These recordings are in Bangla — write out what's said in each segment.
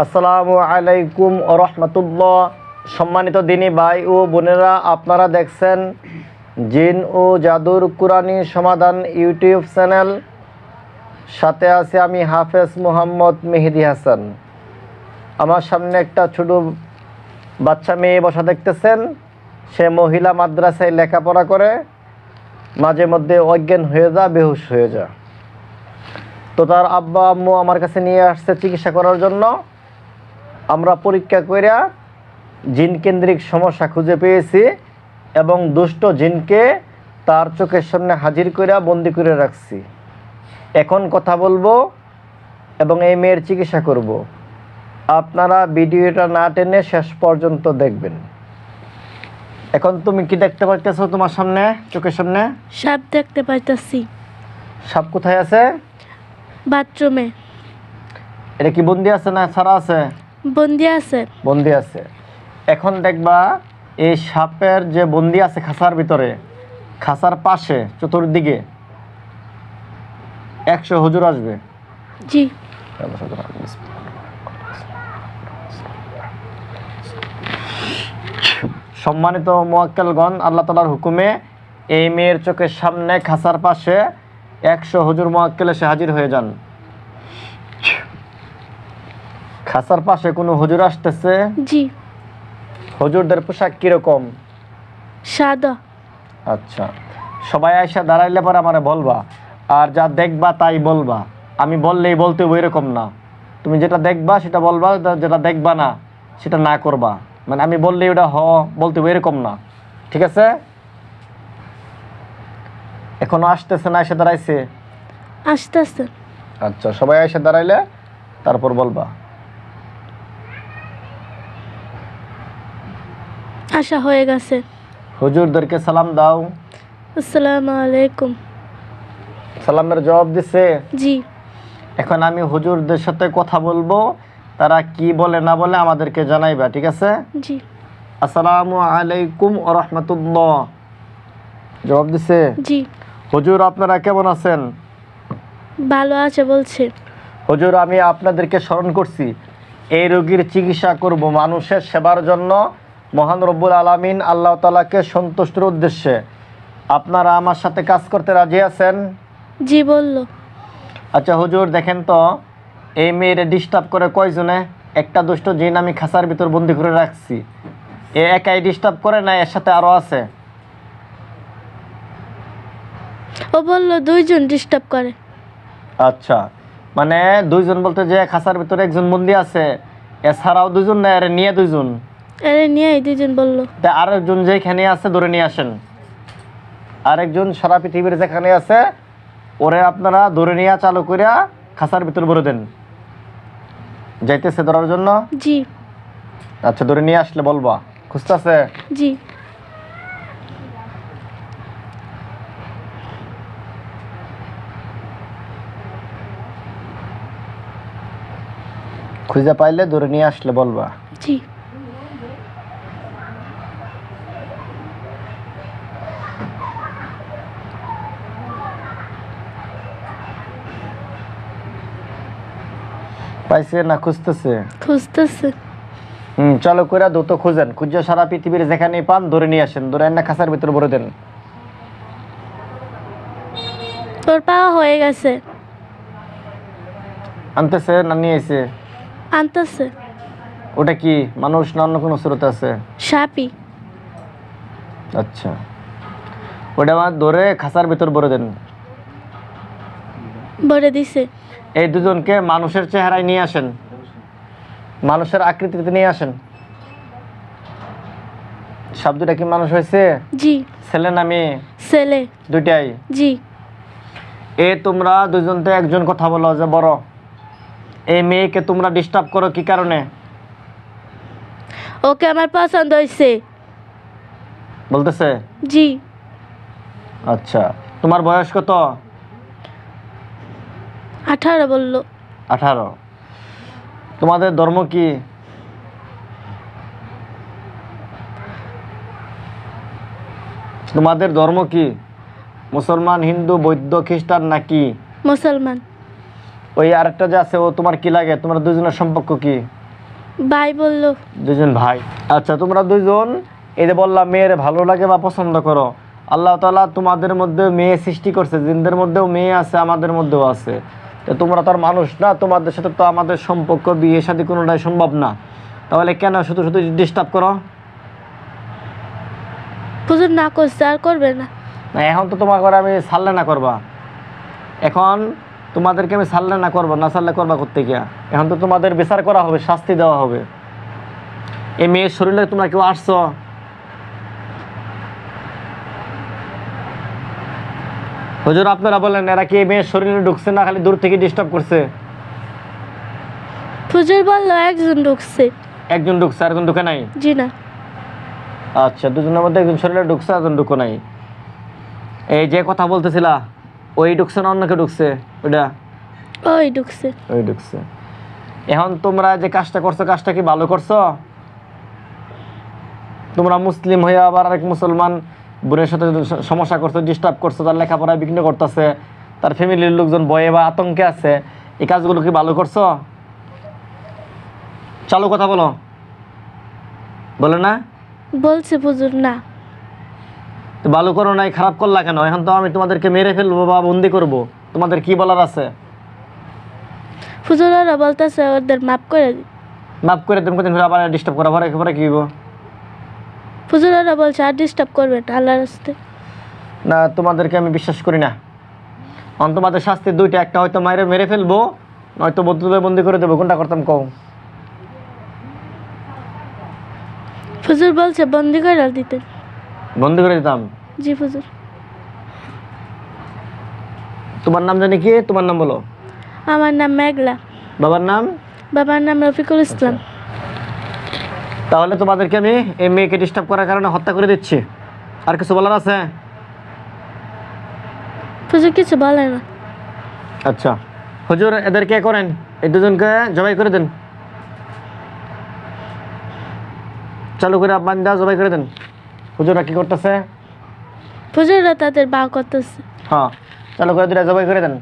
আসসালামু আলাইকুম রহমতুল্লাহ। সম্মানিত দিনী ভাই ও বোনেরা, আপনারা দেখছেন জিন ও জাদুর কুরানি সমাধান ইউটিউব চ্যানেল। সাথে আছে আমি হাফেজ মোহাম্মদ মেহেদি হাসান। আমার সামনে একটা ছোট বাচ্চা মেয়ে বসা দেখতেছেন। সে মহিলা মাদ্রাসায় লেখাপড়া করে, মাঝে মধ্যে অজ্ঞান হয়ে যা, বেহুশ হয়ে যা। তো তার আব্বা আম্মু আমার কাছে নিয়ে আসছে চিকিৎসা করার জন্য। আমরা পরীক্ষা কইরা জিন কেন্দ্রিক সমস্যা খুঁজে পেয়েছি এবং দুষ্ট জিনকে তার চোখের সামনে হাজির কইরা বন্দি করে রাখছি। এখন কথা বলব এবং এই মেয়ের চিকিৎসা করব। আপনারা ভিডিওটা না টেনে শেষ পর্যন্ত দেখবেন। এখন তুমি কি দেখতে পাচ্তেছো তোমার সামনে চোখের সামনে? সাপ দেখতে পাইতাছি। সাপ কোথায় আছে? বাথরুমে। এটা কি বন্দি আছে না ছাড়া আছে? বন্দি আছে। বন্দি আছে। এখন দেখবা এই সাপের যে বন্দি আছে খাঁচার ভিতরে খাঁচার পাশে চতুর্দিকে একশো হুজুর আসবে। জি। সম্মানিত মোয়াক্কেলগণ আল্লাহ তালার হুকুমে এই মেয়ের চোখের সামনে খাসার পাশে একশো হুজুর মোয়াক্কেল এসে হাজির হয়ে যান। খাঁচার পাশে কোনো হুজুর আসতেছে? জি। হুজুরদের পোশাক কীরকম? সাদা। আচ্ছা। সবাই আইসা দাঁড়াইলে পরে আমারে বলবা। আর যা দেখবা তাই বলবা। আমি বললেই বলতে হবে এরকম না। তুমি যেটা দেখবা সেটা বলবা যেটা দেখবা না সেটা না করবা। মানে আমি বললেই ওটা হ বলতে হবে এরকম না। ঠিক আছে? এখনও আসতেছে না এসে দাঁড়াইছে? আসতেছে। আচ্ছা সবাই এসে দাঁড়াইলে তারপর বলবা। আশা হয়ে গেছে। হুজুরদেরকে সালাম দাও। আসসালামু আলাইকুম। সালামের জবাব দিছে? জি। এখন আমি হুজুরদের সাথে কথা বলব। তারা কি বলে না বলে আমাদেরকে জানাইবা ঠিক আছে? জি। আসসালামু আলাইকুম রহমতুল্লাহ। জবাব দিছে? জি। হুজুর আপনারা কেমন আছেন? ভালো আছে বলছে। হুজুর আমি আপনাদেরকে স্মরণ করছি এই রোগীর চিকিৎসা করব মানুষের সেবার জন্য। মহান রব্বুল আলামিন আল্লাহ তালাকে সন্তুষ্টের উদ্দেশ্যে আপনারা আমার সাথে কাজ করতে রাজি আছেন? জি বলল। আচ্ছা হুজুর দেখেন তো এই মেয়েরে ডিস্টার্ব করে কয়জনে? একটা দুষ্ট জিন আমি খাসার ভিতর বন্দি করে রাখছি। এ একাই ডিস্টার্ব করে না এর সাথে আরও আছে? ও বলল দুইজন ডিস্টার্ব করে। আচ্ছা মানে দুইজন বলতে যে খাসার ভিতরে একজন বন্দি আছে এছাড়াও দুজন না এর নিয়ে দুইজন? আরে নিয়ে এই দুইজন বলল। তা আরেকজন যেখানে আছে ধরে নিয়ে আসেন। আরেকজন সারা পৃথিবীর যেখানে আছে ওরে আপনারা ধরে নিয়ে চালু করে খাসার ভিতর ভরে দেন। যাইতেছে ধরার জন্য? জি। আচ্ছা ধরে নিয়ে আসলে বলবা। খুঁজতেছে? জি। খুঁজে পাইলে ধরে নিয়ে আসলে বলবা। জি। পাইছে না খুঁজতেছে? খুঁজতেছে। হুম চলো কইরা দ্রুত খুঁজেন। খুঁজে সারা পৃথিবীর যেখানে পান ধরে নিয়ে আসেন। ধরে না খাসার ভিতর ভরে দেন। তোর পাওয়া হয়ে গেছে। আনতেছে না নিয়ে এসে আনতেছে। ওটা কি মানুষ না অন্য কোনো স্রোত আছে? সাপি আচ্ছা। ওটা আমার ধরে খাসার ভিতর ভরে দেন। বলে দিছে। এই দুজনকে মানুষের চেহারায় নিয়ে আসেন। মানুষের আকৃতিতে নিয়ে আসেন। শব্দটা কি মানুষ হয়েছে? জি। ছেলে না মেয়ে? ছেলে। দুইটাই? জি। এ তোমরা দুজনতে একজন কথা বলো যে বড়। এই মেয়েকে তোমরা ডিস্টার্ব করো কি কারণে? ওকে আমার পছন্দ হয়েছে বলতেছে? জি। আচ্ছা। তোমার বয়স কত? আঠারো বলল। আঠারো। তোমাদের ধর্ম কি? তোমাদের ধর্ম কি? মুসলমান হিন্দু বৌদ্ধ খ্রিস্টান নাকি? মুসলমান। ওই আরেকটা যে আছে ও তোমার কি লাগে? তোমার দুজনের সম্পর্ক কি? ভাই বলল। দুজন ভাই। আচ্ছা তোমরা দুইজন এই যে বললাম মেয়ের ভালো লাগে বা পছন্দ করো আল্লাহ তাআলা তোমাদের মধ্যে মেয়ে সৃষ্টি করছে জিনদের মধ্যেও মেয়ে আছে আমাদের মধ্যেও আছে। তো তোমরা তো আর মানুষ না তোমাদের সাথে তো আমাদের সম্পর্ক বিয়ে শাদী কোনোটাই সম্ভব না। তাহলে কেন শুধু শুধু ডিস্টার্ব করো? হুজুর না করছে আর করবে না। না এখন তো তোমার ঘরে আমি সারলে না করবা। এখন তোমাদেরকে আমি সারলে না করব না সারলে করবা করতে গিয়া। এখন তো তোমাদের বিচার করা হবে শাস্তি দেওয়া হবে। এই মেয়ের শরীরে তোমরা কেউ আসছো? হুজুর আপনারা বলেন এরা কি মেয়ের শরীরে ঢুকছে না খালি দূর থেকে ডিস্টার্ব করছে? হুজুর বলল একজন ঢুকছে। একজন ঢুকছে আর একজন ঢুকে নাই? জি না। আচ্ছা দুজনের মধ্যে একজন শরীরে ঢুকছে একজন ঢুকো নাই। এই যে কথা বলতেছিলা ওই ঢুকছে না অন্যকে ঢুকছে? ওইটা ওই ঢুকছে। ওই ঢুকছে। এখন তোমরা যে কাজটা করছ কাজটা কি ভালো করছ? তোমরা মুসলিম হয়ে আবার আরেক মুসলমান বোনের সাথে সমস্যা করছ ডিস্টার্ব করছ তার লেখাপড়ায় বিঘ্ন করতেছে তার ফ্যামিলির লোকজন ভয়ে বা আতঙ্কে আছে এই কাজগুলো কি ভালো করছ? চালু কথা বলো। বলে না? বলছে হুজুর না। ভালো করো নাই খারাপ করলা কেন? এখন তো আমি তোমাদেরকে মেরে ফেলব বা বন্দি করব। তোমাদের কি বলার আছে? হুজুর বলতেছে ওদের মাফ করে মাফ করে তুমি ধরে আবার ডিস্টার্ব করা পরে পরে কি হইব? হুজুর ওরা বলছে আর ডিস্টার্ব করবে না আল্লাহর রাস্তে। না তোমাদেরকে আমি বিশ্বাস করি না। অন তোমাদের শাস্তি দুইটা একটা হয়তো মায়ের মেরে ফেলব নয়তো বদলে বন্দি করে দেবো কোনটা করতাম কও? হুজুর বলছে বন্দি করে দিতে বন্দি করে দিতাম? জি হুজুর। তোমার নাম জানি কি? তোমার নাম বলো। আমার নাম মেঘলা। বাবার নাম? বাবার নাম রফিকুল ইসলাম। তাহলে তোমাদেরকে আমি এই মেয়েকে ডিস্টার্ব করার কারণে হত্যা করে দিচ্ছি। আর কিছু বলার আছে? হুজুর কিছু বলে না। আচ্ছা। হুজুর এদেরকে করেন? এই দুজনকে জবাই করে দেন। চালু করে বান্দা জবাই করে দেন। হুজুরা কি করতেছে? হুজুররা তাদের বা করতেছে। হ্যাঁ চালু করে দুটা জবাই করে দেন।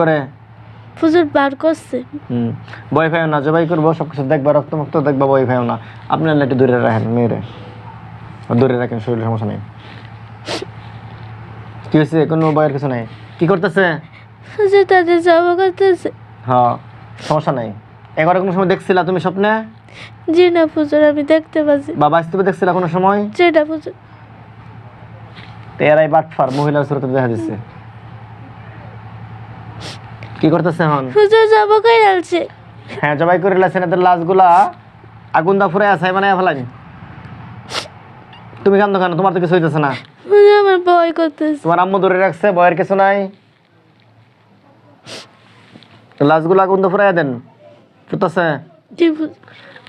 করে? হুজুর বার করছে। হুম বই ফাইও না জবাই করব সব কিছু দেখবা রক্ত মুক্ত দেখবা বই ফাইও না। আপনি আল্লাহ একটু দূরে রাখেন মেয়েরে। দূরে রাখেন শরীরের সমস্যা নেই। কি হয়েছে? কোনো বইয়ের কিছু নেই? কি করতেছে? হুজুর তাদের জবা করতেছে। হ্যাঁ সমস্যা নাই। এগারো কোনো সময় দেখছিলা তুমি স্বপ্নে? জি না হুজুর আমি দেখতে পাচ্ছি। বাবা স্ত্রী দেখছিলা কোনো সময়? যেটা হুজুর। তো এরাই বাটফার মহিলার স্রোতে দেখা দিচ্ছে কি করতেছে এখন? হুজুর জবা করে আলছে। হ্যাঁ জবাই করে লাইছেন এদের লাশগুলা। আগুন দা ফুরে আছে মানে ফেলানি তুমি কান্দো কেন? তোমার তো কিছু হইতেছে না। হুজুর আমার ভয় করতেছে। তোমার আম্মু ধরে রাখছে বয়ের কিছু নাই। তো লাশগুলো আগুন দা ফুরাইয়া দেন। ফুটতেছে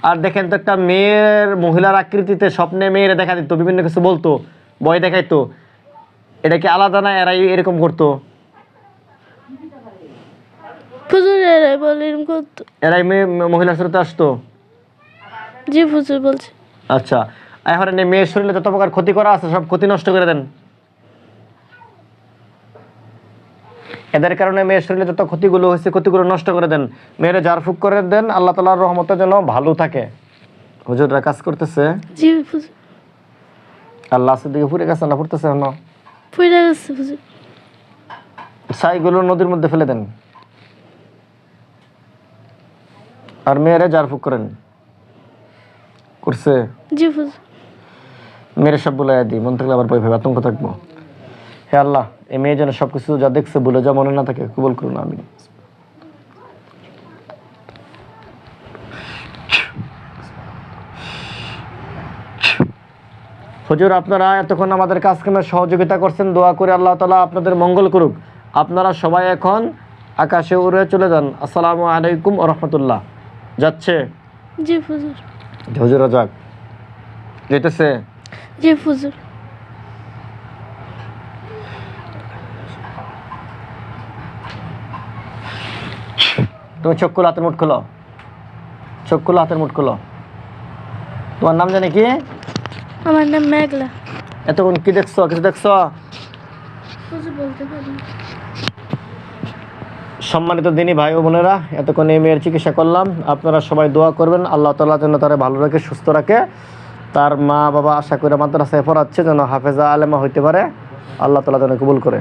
আর দেখেন তো একটা মেয়ের মহিলার আকৃতিতে স্বপ্নে মেয়েরা দেখা দিত বিভিন্ন কিছু বলতো ভয় দেখাইতো। এটা কি আলাদা না এরাই এরকম করতো? হুজুর এরাই বলে এরকম করতো। এরাই মেয়ে মহিলার স্রোতে আসতো? জি হুজুর বলছে। আচ্ছা এখন এই মেয়ের শরীরে যত প্রকার ক্ষতি করা আছে সব ক্ষতি নষ্ট করে দেন। এদের কারণে মেয়ের শরীরে যত ক্ষতিগুলো হয়েছে ক্ষতিগুলো নষ্ট করে দেন। মেয়েরা ঝাড়ফুঁক করে দেন আল্লাহ তালার রহমতে যেন ভালো থাকে। হুজুররা কাজ করতেছে। জি হুজুর। আল্লাহ আসের দিকে ফুরে গেছে না ফুটতেছে এখন? পড়ে গেছে হুজুর। ছাইগুলো নদীর মধ্যে ফেলে দেন। আর মেয়েরা ঝাড়ফুঁক করেন করছে? জি হুজুর মেরে সব বলে দিই মন থাকলে আবার ভয় ভয় আতঙ্ক থাকব। হে আল্লাহ এই মেয়ে যেন সব কিছু যা দেখছে বলে যা মনে না থাকে কবল করুন আমি হুজুর আপনারা এতক্ষণ আমাদের কাজ কামে সহযোগিতা করছেন দোয়া করে আল্লাহ তালা আপনাদের মঙ্গল করুক। আপনারা সবাই এখন আকাশে উড়ে চলে যান। আসসালামু আলাইকুম রহমতুল্লাহ। যাচ্ছে? জি হুজুর। হুজুরা যাক যেতেছে জি হুজুর। তুমি চোখ খুলো হাতের মুঠ খুলো। চোখ খুলো হাতের মুঠ খুলো। তোমার নাম জানি কি? আমার নাম মেঘলা। এতক্ষণ কি দেখছ কিছু দেখছ? বলতে পারি সম্মানিত দিনই ভাই ও বোনেরা, এতক্ষণ এই মেয়ের চিকিৎসা করলাম। আপনারা সবাই দোয়া করবেন, আল্লাহ তাল্লাহ যেন তারা ভালো রাখে, সুস্থ রাখে। তার মা বাবা আশা করে মাদ্রাসায় পড়াচ্ছে, যেন হাফেজা আলেমা হইতে পারে। আল্লাহ তালা যেন কবুল করে।